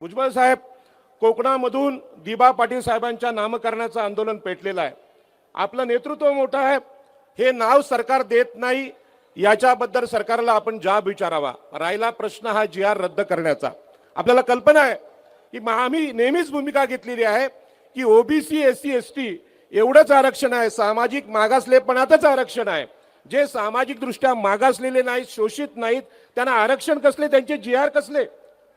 भुजबळ साहेब कोकणामधून दिबा पाटील साहेबांच्या नामकरणाचं आंदोलन पेटलेलं आहे. आपलं नेतृत्व मोठं आहे. हे नाव सरकार देत नाही याच्याबद्दल सरकारला आपण जाब विचारावा. राहिला प्रश्न हा जी आर रद्द करण्याचा. आपल्याला कल्पना आहे की मग आम्ही नेहमीच भूमिका घेतलेली आहे की OBC S C S T एवढंच आरक्षण आहे. सामाजिक मागासलेपणातच आरक्षण आहे. जे सामाजिकदृष्ट्या मागासलेले नाहीत शोषित नाहीत त्यांना आरक्षण कसले? त्यांचे जी आर कसले?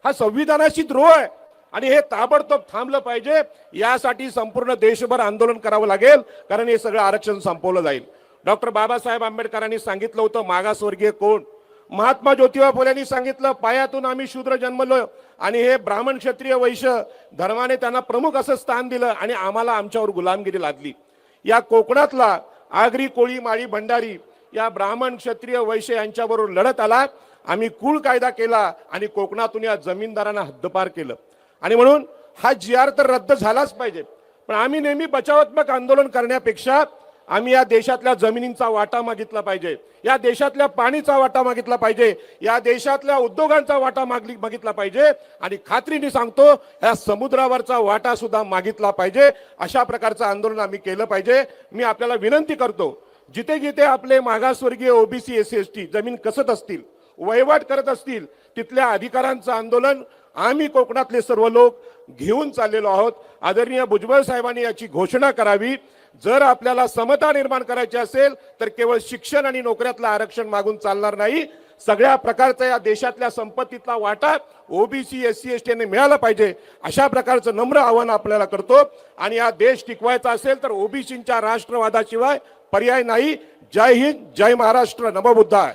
हा संविधानाशी द्रोह आहे. आणि हे ताबडतोब थांबलं पाहिजे. यासाठी संपूर्ण देशभर आंदोलन करावं लागेल कारण हे सगळं आरक्षण संपवलं जाईल. डॉक्टर बाबासाहेब आंबेडकरांनी सांगितलं होतं मागासवर्गीय कोण? महात्मा ज्योतिबा फुलेंनी सांगितलं पायातून आम्ही शूद्र जन्मलो. आणि हे ब्राह्मण क्षत्रिय वैश्य धर्माने त्यांना प्रमुख असं स्थान दिलं आणि आम्हाला आमच्यावर गुलामगिरी लादली. या कोकणातला आगरी कोळी माळी भंडारी या ब्राह्मण क्षत्रिय वैश्य यांच्याबरोबर लढत आला. आम्ही कुळ कायदा केला आणि कोकणातून या जमीनदारांना हद्दपार केलं. आणि म्हणून हा जी आर तर रद्द झालाच पाहिजे. पण आम्ही नेहमी बचावात्मक आंदोलन करण्यापेक्षा आम्ही या देशातल्या जमिनींचा वाटा मागितला पाहिजे. या देशातल्या पाणीचा वाटा मागितला पाहिजे. या देशातल्या उद्योगांचा वाटा मागली मागितला पाहिजे. आणि खात्रीने सांगतो या समुद्रावरचा वाटा सुद्धा मागितला पाहिजे. अशा प्रकारचं आंदोलन आम्ही केलं पाहिजे. मी आपल्याला विनंती करतो जिथे जिथे आपले मागासवर्गीय ओबीसी एस एस टी जमीन कसत असतील वहिवाट करत असतील तिथल्या अधिकारांचं आंदोलन आम्ही कोकणातले सर्व लोक घेऊन चाललेलो आहोत. आदरणीय भुजबळ साहेबांनी याची घोषणा करावी. जर आपल्याला समता निर्माण करायची असेल तर केवळ शिक्षण आणि नोकऱ्यातलं आरक्षण मागून चालणार नाही. सगळ्या प्रकारचा या देशातल्या संपत्तीतला वाटा ओबीसी एस सी एस टीने मिळाला पाहिजे अशा प्रकारचं नम्र आव्हान आपल्याला करतो. आणि हा देश टिकवायचा असेल तर ओबीसींच्या राष्ट्रवादाशिवाय पर्याय नाही. जय हिंद जय महाराष्ट्र. नमबुद्धा